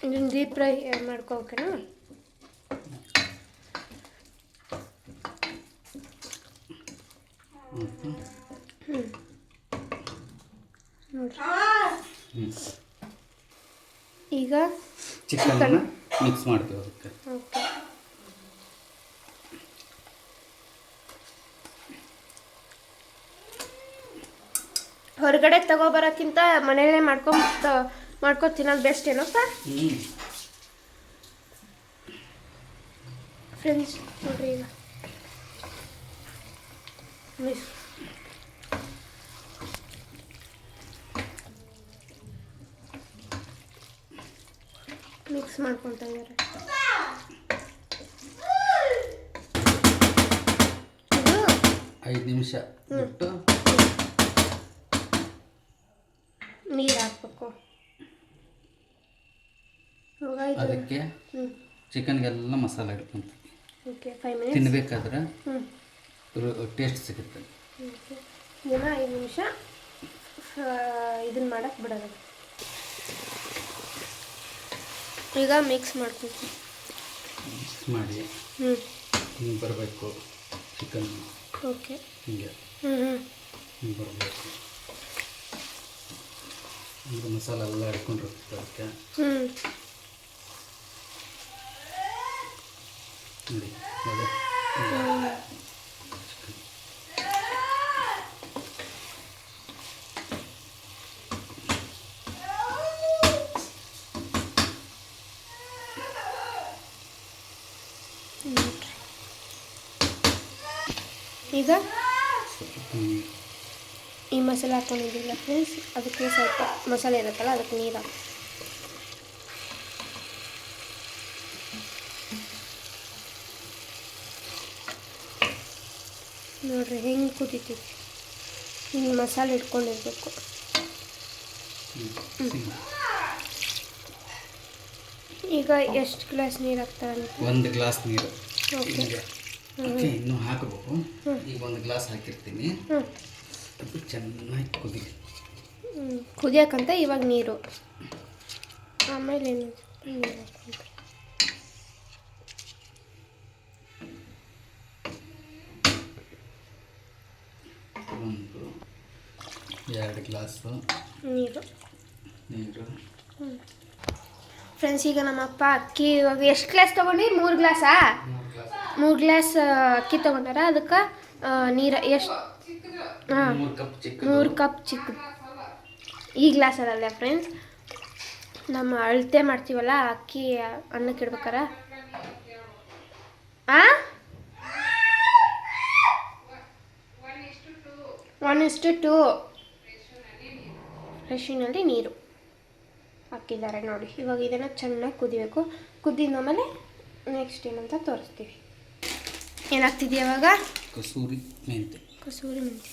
ಇದನ್ನು ಡೀಪ್ ಫ್ರೈ ಮಾಡ್ಕೋಬೇಕೇನು ಹ್ಞೂ ನೋಡ್ರಿ. ಈಗ ಚಿಕನ್ನ? ಮಿಕ್ಸ್ ಮಾಡ್ತೀವಿ ಅದಕ್ಕೆ. ಹೊರಗಡೆ ತಗೋಬರೋಕ್ಕಿಂತ ಮನೆಯಲ್ಲೇ ಮಾಡ್ಕೊಂತ ಮಾಡ್ಕೊ ತಿನ್ನೋದು ಬೆಸ್ಟ್ ಏನೋ ಸರ್? ಫ್ರೆಂಡ್ಸ್ ನೋಡ್ರಿ ಈಗ. ಮಿಸ್ ಮಿಕ್ಸ್ ಮಾಡ್ಕೊತಾ ಇದ್ದಾರೆ ಐದು ನಿಮಿಷ ಬಿಟ್ಟು ನೀರು ಹಾಕ್ಬೇಕು ಅದಕ್ಕೆ ಚಿಕನ್ಗೆಲ್ಲ ಮಸಾಲೆ ಮಿನಿಟ್ಸ್ ತಿನ್ಬೇಕಾದ್ರೆ ಟೇಸ್ಟ್ ಸಿಗುತ್ತೆ ಇದನ್ನು ಐದು ನಿಮಿಷ ಇದನ್ನ ಮಾಡಕ್ಕೆ ಬಿಡೋದು ಈಗ ಮಿಕ್ಸ್ ಮಾಡ್ತೀವಿ ಮಿಕ್ಸ್ ಮಾಡಿ ಹ್ಞೂ ಹಿಂಗೆ ಬರಬೇಕು ಚಿಕನ್ ಓಕೆ ಹಿಂಗೆ. ಹ್ಞೂ ಹ್ಞೂ ಹಿಂಗೆ ಬರಬೇಕು. ಅಂದ್ರೆ ಮಸಾಲೆ ಎಲ್ಲ ಹಿಡ್ಕೊಂಡಿರುತ್ತೆ ಅದಕ್ಕೆ. ಹ್ಞೂ ನೋಡಿ ನೋಡಿ. ಈಗ. ಈ ಮಸಾಲೆ ಹಾಕ್ಕೊಂಡಿದ್ದಿಲ್ಲ ಫ್ರೆಂಡ್ಸ್. ಅದಕ್ಕೆ ಸ್ವಲ್ಪ ಮಸಾಲೆ ಇರುತ್ತಲ್ಲ ಅದಕ್ಕೆ ನೀರು ಹಾಕಿ. ನೋಡ್ರಿ ಹೆಂಗೆ ಕುದೀತೈತಿ ಹಿಂಗೆ ಮಸಾಲೆ ಇಟ್ಕೊಂಡಿರ್ಬೇಕು. ಈಗ ಎಷ್ಟು ಗ್ಲಾಸ್ ನೀರು ಹಾಕ್ತಾರೆ ಒಂದು ಗ್ಲಾಸ್ ನೀರು. ಓಕೆ. ಓಕೆ ಇನ್ನೂ ಹಾಕಬೇಕು. ಈಗ ಒಂದು ಗ್ಲಾಸ್ ಹಾಕಿರ್ತೀನಿ. ಅದು ಚೆನ್ನಾಗಿ ಕುದಿಲಿ ಹ್ಮ್. ಕುದಿಯೋಕ್ಕಂತ ಇವಾಗ ನೀರು. ಆಮೇಲೆ ಒಂದು ಎರಡು ಗ್ಲಾಸು ನೀರು. ನೀರು. ಫ್ರೆಂಡ್ಸ್ ಈಗ ನಮ್ಮಪ್ಪ ಅಕ್ಕಿ ಇವಾಗ ಎಷ್ಟು ಗ್ಲಾಸ್ ತೊಗೊಂಡು ಮೂರು ಗ್ಲಾಸಾ ಮೂರು ಗ್ಲಾಸ್ ಅಕ್ಕಿ ತೊಗೊಂಡಾರ? ಅದಕ್ಕೆ ನೀರು ಎಷ್ಟು? ಹಾಂ. ಮೂರು ಕಪ್ ಚಿಕ್ಕ. ಈ ಗ್ಲಾಸ್ ಅದಲ್ಲ ಫ್ರೆಂಡ್ಸ್ ನಮ್ಮ ಅಳತೆ ಮಾಡ್ತೀವಲ್ಲ ಅಕ್ಕಿ ಅನ್ನಕ್ಕೆ ಇಡ್ಬೇಕಾರ? ಆ? ಒನ್ ಇಷ್ಟು ಟು ಫ್ರೆಶಿನಲ್ಲಿ ನೀರು. ಹಾಕಿದ್ದಾರೆ ನೋಡಿ. ಇವಾಗ ಇದನ್ನು ಚೆನ್ನಾಗಿ ಕುದಿಬೇಕು. ಕುದ್ದಿದ ಆಮೇಲೆ ನೆಕ್ಸ್ಟ್ ಏನಂತ ತೋರಿಸ್ತೀವಿ. ಏನಾಗ್ತಿದೆಯಾ ಇವಾಗ? ಕಸೂರಿ ಮೆಂತೆ. ಕಸೂರಿ ಮೆಂತೆ.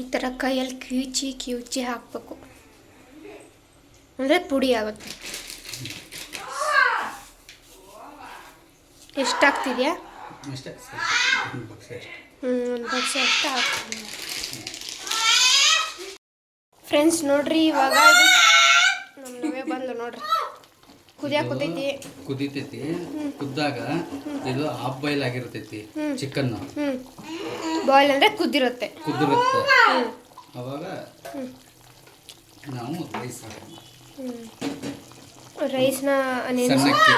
ಈ ಥರ ಕೈಯಲ್ಲಿ ಕ್ಯೂಚಿ ಕಿವುಚಿ ಹಾಕಬೇಕು. ಅಂದರೆ ಪುಡಿ ಆಗುತ್ತೆ. ಎಷ್ಟಾಗ್ತಿದೆಯಾ. ಒಂದು ಬಕ್ಸೆ ಅಷ್ಟೇ ಹ್ಞೂ ಒಂದು ಬಕ್ಸೆ ಅಷ್ಟು ಹಾಕ್ತೀನಿ ಫ್ರೆಂಡ್ಸ್ ನೋಡ್ರಿ ಇವಾಗ ಇದು ನಮ್ಮ ನವೆ ಬಂದು ನೋಡ್ರಿ. ಕುದಿಯ ಕುದೈತಿ. ಕುದಿತೈತಿ. ಕುದ್ದಾಗ ಇದು ಹಾಫ್ ಬಾಯ್ಲ್ ಆಗಿರ್ತೈತಿ ಚಿಕನ್ ಹ್ಞೂ ಬಾಯ್ಲ್ ಅಂದ್ರೆ ಕುದ್ದಿರುತ್ತೆ ಕುದ್ದಿರುತ್ತೆ ಅವಾಗ ನಾವು ರೈಸ್ ರೈಸ್ನ ಸಣ್ಣಕ್ಕಿ.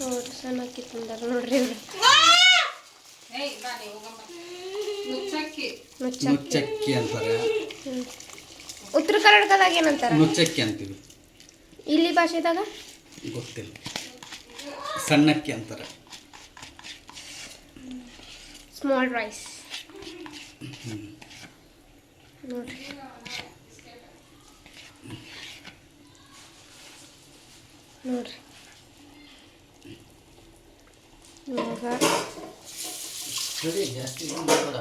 ನೋಡ್ರಿ ಸಣ್ಣ ಅಕ್ಕಿ ತಂದಾರ ನೋಡ್ರಿ ನುಚ್ಚಕ್ಕಿ ನುಚ್ಚ ನುಚ್ಚಕ್ಕಿ ಅಂತಾರೆ. ಉತ್ತರ ಕರ್ನಾಟಕದಾಗ ಏನಂತಾರೆ? ನುಚ್ಚಕ್ಕಿ ಅಂತೀವಿ. ಇಲ್ಲಿ ಭಾಷೆದಾಗ? ಗೊತ್ತಿಲ್ಲ. ಸಣ್ಣಕ್ಕಿ ಅಂತಾರೆ. ಸ್ಮಾಲ್ ರೈಸ್ ನೋಡ್ರಿ. ನೋಡ್ರಿ. ಇವಾಗ ಸರಿ ಜಾಸ್ತಿ ಮಾಡ್ಬೇಡ.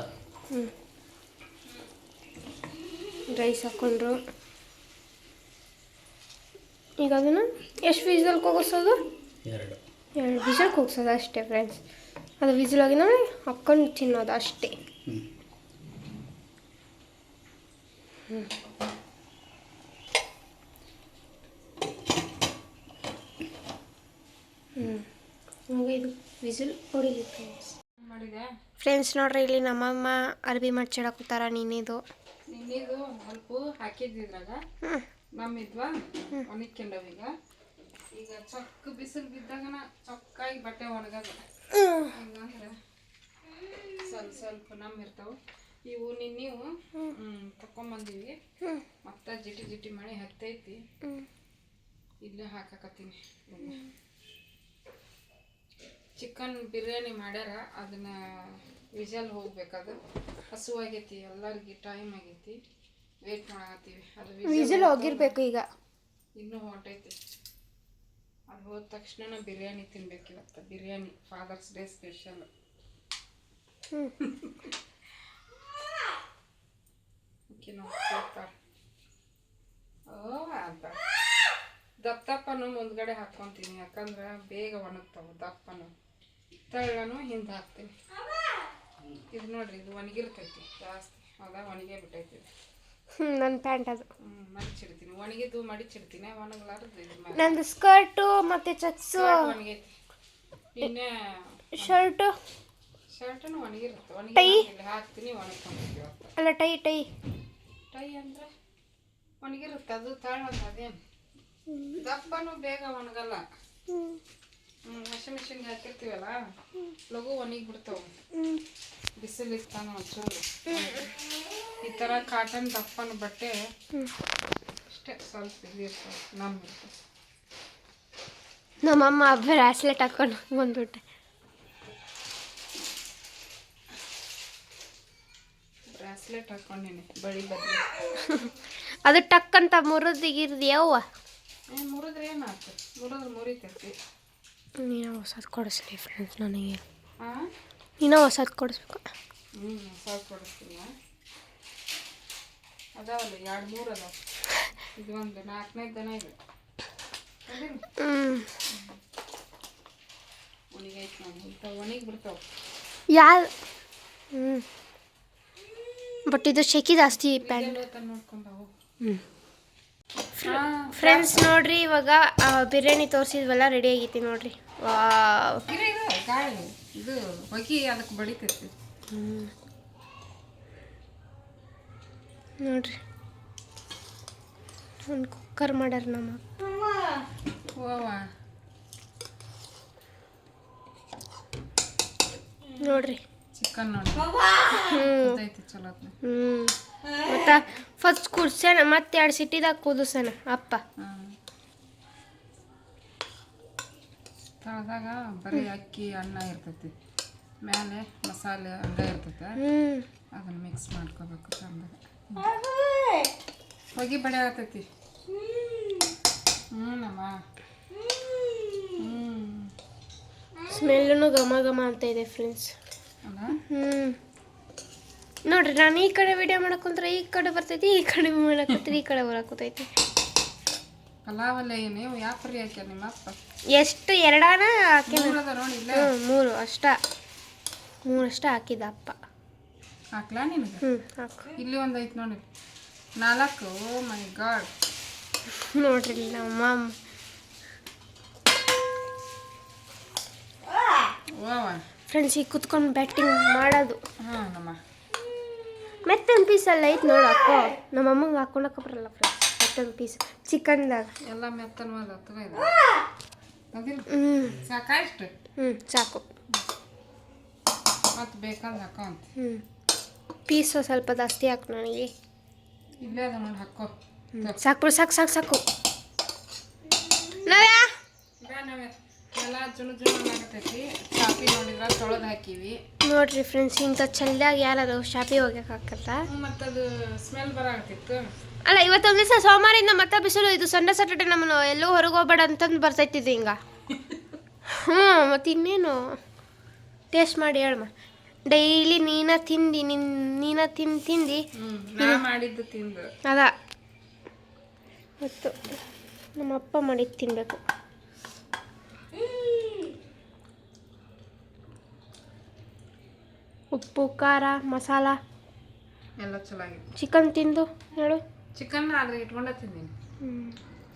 ರೈಸ್ ಹಾಕೊಂಡ್ರು ಈಗ ಅದನ್ನು ಎಷ್ಟು ವಿಸಲ್ ಕೂಗಿಸೋದು? ಎರಡು. ಎರಡು ವಿಸಲ್ ಕೂಗ್ಸೋದು ಅಷ್ಟೇ ಫ್ರೆಂಡ್ಸ್ ಅದು ವಿಸಲ್ ಆಗಿನ ಹಾಕ್ಕೊಂಡು ತಿನ್ನೋದು ಅಷ್ಟೇ. ಹ್ಞೂ ಹ್ಞೂ ಇದು ವಿಸಿಲ್ ಹೊಡಿಲಿ ಫ್ರೆಂಡ್ಸ್ ಫ್ರೆಂಡ್ಸ್ ನೋಡ್ರಿ ಇಲ್ಲಿ ನಮ್ಮಮ್ಮ ಅರ್ಬಿ ಮಾಡ್ಸಿಡಕತ್ತಾರ ನೀನಿದು ನಿನ್ನಿದು. ಸ್ವಲ್ಪ ಹಾಕಿದ್ದಿದ್ರಾಗ ನಮ್ಮಿದ್ವಾ? ಒಣಕ್ಕೊಂಡವೀಗ ಈಗ ಚೊಕ್ಕ ಬಿಸಿಲು ಬಿದ್ದಾಗನ ಚೊಕ್ಕಾಗಿ ಬಟ್ಟೆ ಒಣಗದ. ಹಂಗಂದ್ರೆ ಸ್ವಲ್ಪ ಸ್ವಲ್ಪ ನಮ್ಮ ಇರ್ತಾವ. ಇವು ನೀವು ತಕೊಂಬಂದೀವಿ. ಮತ್ತ ಜಿಟಿ ಜಿಟಿ ಮಳೆ ಹತ್ತೈತಿ. ಇಲ್ಲೇ ಹಾಕಕತ್ತೀನಿ. ಚಿಕನ್ ಬಿರಿಯಾನಿ ಮಾಡ್ಯಾರ ಅದನ್ನ ವಿಜಲ್ ಹೋಗ್ಬೇಕದು. ಹಸುವಾಗೈತಿ ಎಲ್ಲರಿಗೆ ಟೈಮ್ ಆಗೈತಿ. ವೇಟ್ ಮಾಡಾಕತ್ತೀವಿ. ಅದು ವಿಜಲ್ ಹೋಗಿರ್ಬೇಕು ಈಗ. ಇನ್ನೂ ಹೊಟ್ಟೈತಿ ಅದು ಹೋದ ತಕ್ಷಣ ಬಿರಿಯಾನಿ ತಿನ್ಬೇಕು ಇವತ್ತು biryani Father's Day special okay ಓ ಅಂತ. ದಪ್ಪ ದಪ್ಪನು ಮುಂದ್ಗಡೆ ಹಾಕೊಂತೀನಿ. ಯಾಕಂದ್ರೆ ಬೇಗ ಒಣಗ್ತಾವ ದಪ್ಪನು. ತೆಳ್ಳನು ಹಿಂದೆ ಹಾಕ್ತೀವಿ ಇದು ನೋಡ್ರಿ ಇದು ಒಣಗಿರ್ತೈತಿ ಜಾಸ್ತಿ. ಹೌದಾ ಒಣಗೇ ಬಿಟ್ಟೈತಿ. ನನ್ನ ಪ್ಯಾಂಟ್ ಅದು. ಮಡಿಚಿಡ್ತೀನಿ. ಒಣಗಿದ್ದು ಮಡಿಚಿಡ್ತೀನಿ ಒಣಗ್ಲಾರ್ದು ಇದು ನಂದು ಸ್ಕರ್ಟು ಮತ್ತು ಚಕ್ಸು. ಒಣಗೈತಿ. ಇನ್ನು ಶರ್ಟು. ಶರ್ಟನು ಒಣಗಿರುತ್ತೆ. ಒಣಗಿ ಹಾಕ್ತೀನಿ ಒಣಗ್ಕೊಂಡು ಅಲ್ಲ ಟೈ ಟೈ. ಟೈ ಅಂದ್ರೆ ಒಣಗಿರುತ್ತೆ. ಅದು ತಾಳ ಅದೇನು? ದಪ್ಪನು ಬೇಗ ಒಣಗಲ್ಲ. ವಾಷಿಂಗ್ ಮಿಷಿನ್ಗೆ ಹಾಕಿರ್ತೀವಲ್ಲ? ಲಘು ಒಣಗಿ ಬಿಡ್ತಾವ. ಬಿಸಿಲು ಇರ್ತಾನ ಒಂಚೂರು. ಈ ಥರ ಕಾಟನ್ ದಪ್ಪನ ಬಟ್ಟೆ ಅಷ್ಟೇ ಸ್ವಲ್ಪ ಇದು ಇರ್ತವೆ ನಮ್ಮ ನಮ್ಮಮ್ಮ ಬ್ರಾಸ್ಲೆಟ್ ಹಾಕೊಂಡು ಬಂದ್ಬಿಟ್ಟೆ ಬ್ರಾಸ್ಲೆಟ್ ಹಾಕೊಂಡಿನಿ ಬಳಿ ಬದಲು. ಅದು ಟಕ್ ಅಂತ ಮುರಿದಿಗಿರ್ದು ಯವ್ವ? ಏ ಮುರಿದ್ರೆ ಏನಾಗ್ತದೆ ಮುರಿದ್ರೆ ಮುರಿತೈತಿ. ನೀನು ಹೊಸದು ಕೊಡಿಸ್ಲಿ ಫ್ರೆಂಡ್ಸ್ ನನಗೆ. ನೀನು ಹೊಸದು ಕೊಡಿಸ್ಬೇಕು. ಹ್ಞೂ ಹೊಸದು ಕೊಡಿಸ್ತೀನಿ. ಅದಾವಲ್ಲ ಎರಡು ಮೂರು ಅದಾವ. ಇದು ಒಂದು ನಾಲ್ಕನೇ ದನ ಇದೆ. ಒಣಗೈತೆ ನಾನು ಒಣಗಿ ಬಿಡ್ತಾವ. ಯಾರು? ಹ್ಞೂ ಬಟ್ ಇದು ಶೆಕಿ ಜಾಸ್ತಿ ಪ್ಯಾಂಟ್. ನೋಡ್ಕೊಂಡು ಹ್ಞೂ ಫ್ರೆಂಡ್ಸ್ ನೋಡ್ರಿ ಇವಾಗ ಬಿರಿಯಾನಿ ತೋರಿಸಿದ್ವಲ್ಲ ರೆಡಿ ಆಗೈತಿ ನೋಡ್ರಿ. ಇದು ಹೊಗಿ ಅದಕ್ಕೆ ಬಡಿತೈತಿ ನೋಡ್ರಿ. ಒಂದು ಕುಕ್ಕರ್ ಮಾಡ್ಯಾರ ನಮ್ಮ ನೋಡ್ರಿ. ಚಿಕನ್ ನೋಡಿ. ಹ್ಞೂ. ಹ್ಞೂ ಮತ್ತು ಫಸ್ಟ್ ಕುಡ್ಸೋಣ ಮತ್ತೆ ಎರಡು ಸಿಟಿದಾಗ ಕುದಿಸೋಣ ಅಪ್ಪ. ತಳದಾಗ ಬರೀ ಅಕ್ಕಿ ಅನ್ನ ಇರ್ತೈತಿ. ಮೇಲೆ ಮಸಾಲೆ ಅಂಗ ಇರ್ತೈತೆ. ಹ್ಞೂ ಅದನ್ನ ಮಿಕ್ಸ್ ಮಾಡ್ಕೋಬೇಕು ಚಂದಾಗ ಹೋಗಿ ಬಡೆ ಆಗ್ತೈತಿ ಹ್ಞೂ ನಮ್ಮ ಹ್ಞೂ ಸ್ಮೆಲ್ಲೂ ಘಮ ಘಮ ಅಂತ ಇದೆ ಫ್ರೆಂಡ್ಸ್ ಅಲ್ಲ? ಹ್ಞೂ ನೋಡ್ರಿ ನಾನು ಈ ಕಡೆ ವಿಡಿಯೋ ಮಾಡಕ್ಕಂದ್ರೆ ಈ ಕಡೆ ಬರ್ತೈತಿ ಈ ಕಡೆ ಮಾಡಕ್ಕಂದ್ರೆ ಈ ಕಡೆ ಬರಕತ್ತೈತಿ ಪಲಾವಲ್ಲೇ ನೀವು ಯಾವ ಪರಿ ನಿಮ್ಮ ಅಪ್ಪ? ಎಷ್ಟು ಎರಡಾನ ಹಾಕ್ಯಾನ? ಮೂರು ಅಷ್ಟ. ಮೂರು ಅಷ್ಟ ಹಾಕಿದ ಅಪ್ಪ. ಹಾಕ್ಲಾ ನಿನಗೆ? ಇಲ್ಲಿ ಒಂದು ಐತೆ ನೋಡಿ. ನಾಲ್ಕು ಮೈ ಗಾಡ್. ನೋಡ್ರಿ ನಮ್ಮ ಮಾಮ. ಫ್ರೆಂಡ್ಸ್ ಈಗ ಕುತ್ಕೊಂಡು ಬ್ಯಾಟಿಂಗ್ ಮಾಡೋದು. ಹಾಂ ನಮ್ಮ ಮೆತ್ತೊಂದು ಪೀಸ್ ಎಲ್ಲ ಐತೆ ನೋಡಿ ಅಕ್ಕೋ. ನಮ್ಮ ಅಮ್ಮಂಗೆ ಹಾಕೊಳಕ್ಕೆ ಬರಲ್ಲ ಫ್ರೆಂಡ್ಸ್ ಮೆತ್ತನ್ ಪೀಸ್ ಚಿಕನ್ದಾಗ. ಎಲ್ಲ ಮೆತ್ತನ ಮಾದ ಹತ್ತಗ ಇದೆ? ಅದಿಲ್ಲ? ಹ್ಞೂ ಹ್ಞೂ ಸಾಕು. ಮತ್ತೆ ಬೇಕಂದ್ರೆ ಹಾಕೋ ಅಂತ. ಹ್ಞೂ ಪೀಸು ಸ್ವಲ್ಪ ಜಾಸ್ತಿ ಹಾಕು ನನಗೆ. ಇಲ್ಲೇ ಅದ ನೋಡಿ ಹಾಕೋ. ಹ್ಞೂ ಸಾಕು ಸಾಕು ಸಾಕು ಸಾಕು. ನವ್ಯಾ? ಈಗ ನಾವೇ ಎಲ್ಲ ಜುನು ಜುನು ಆಗತೈತಿ ಚಾಪಿ ನೋಡಿದ್ರ ತೊಳೆದು ಹಾಕಿವಿ. ನೋಡ್ರಿ ಫ್ರೆಂಡ್ಸ್ ಇಂಥ ಚಲ್ದಾಗ ಯಾರು ಶಾಪಿ ಹೋಗ್ಯಕ್ಕೆ ಹಾಕತ್ತ? ಮತ್ತು ಅದು ಸ್ಮೆಲ್ ಬರಾಕತ್ತಿತ್ತು. ಅಲ್ಲ ಇವತ್ತೊಂದು ದಿವಸ ಸೋಮವಾರಿಂದ ಮತ್ತೆ ಬಿಸಿಲು ಇದು ಸಂಡೆ ಸಾಟರ್ಡೆ ನಮ್ಮನ್ನು ಎಲ್ಲೂ ಹೊರಗೆ ಹೋಗ್ಬೇಡ ಅಂತಂದು ಬರ್ತೈತಿದ್ದು ಹಿಂಗ. ಹ್ಞೂ ಮತ್ತು ಇನ್ನೇನು? ಟೇಸ್ಟ್ ಮಾಡಿ ಹೇಳಮ್ಮ ಡೈಲಿ ನೀನ ತಿಂದು ನಿನ್ ನೀನ ತಿಂದು. ತಿಂದು ನಾ ಮಾಡಿದ್ದು ತಿಂದು. ಅದ. ಮತ್ತು ನಮ್ಮ ಅಪ್ಪ ಮಾಡಿದ್ದು ತಿನ್ನಬೇಕು ಉಪ್ಪು ಖಾರ ಮಸಾಲ. ಎಲ್ಲ ಚಲೋ ಆಗಿತ್ತು ಚಿಕನ್ ತಿಂದು ಹೇಳು. ಚಿಕನ್ ಆದ್ರೆ ಇಟ್ಕೊಂಡ ತಿಂದೀನಿ. ಹ್ಞೂ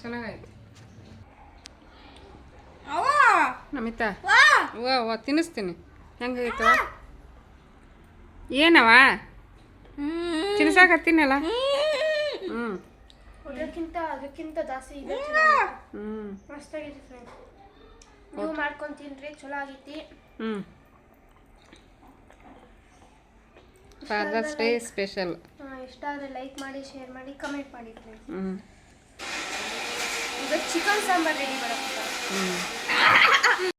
ಚೆನ್ನಾಗಾಯ್ತು ನಮಿತಾ? ವಾ ವಾ ತಿನ್ನಿಸ್ತೀನಿ. ಹೆಂಗಾಯ್ತು? ಏನವ ತಿನ್ಸಾಕತ್ತೀನಲ್ಲ ಹ್ಞೂ ಅದಕ್ಕಿಂತ ಅದಕ್ಕಿಂತ ಜಾಸ್ತಿ ಇದೆ ಹ್ಞೂ ಮಸ್ತಾಗಿದೆ ಫ್ರೆಂಡ್ಸ್ ನೀವು ಮಾಡ್ಕೊಂಡು ತಿನ್ರಿ ಚಲೋ ಆಗೈತಿ ಹ್ಞೂ ಫಾದರ್ಸ್ ಡೇ ಸ್ಪೆಷಲ್ ಇಷ್ಟ ಆದರೆ ಲೈಕ್ ಮಾಡಿ ಶೇರ್ ಮಾಡಿ ಕಮೆಂಟ್ ಮಾಡಿ ಫ್ರೆಂಡ್ಸ್ ಹ್ಞೂ ಈಗ ಚಿಕನ್ ಸಾಂಬಾರ್ ರೆಡಿ ಮಾಡಕ್ಕೆ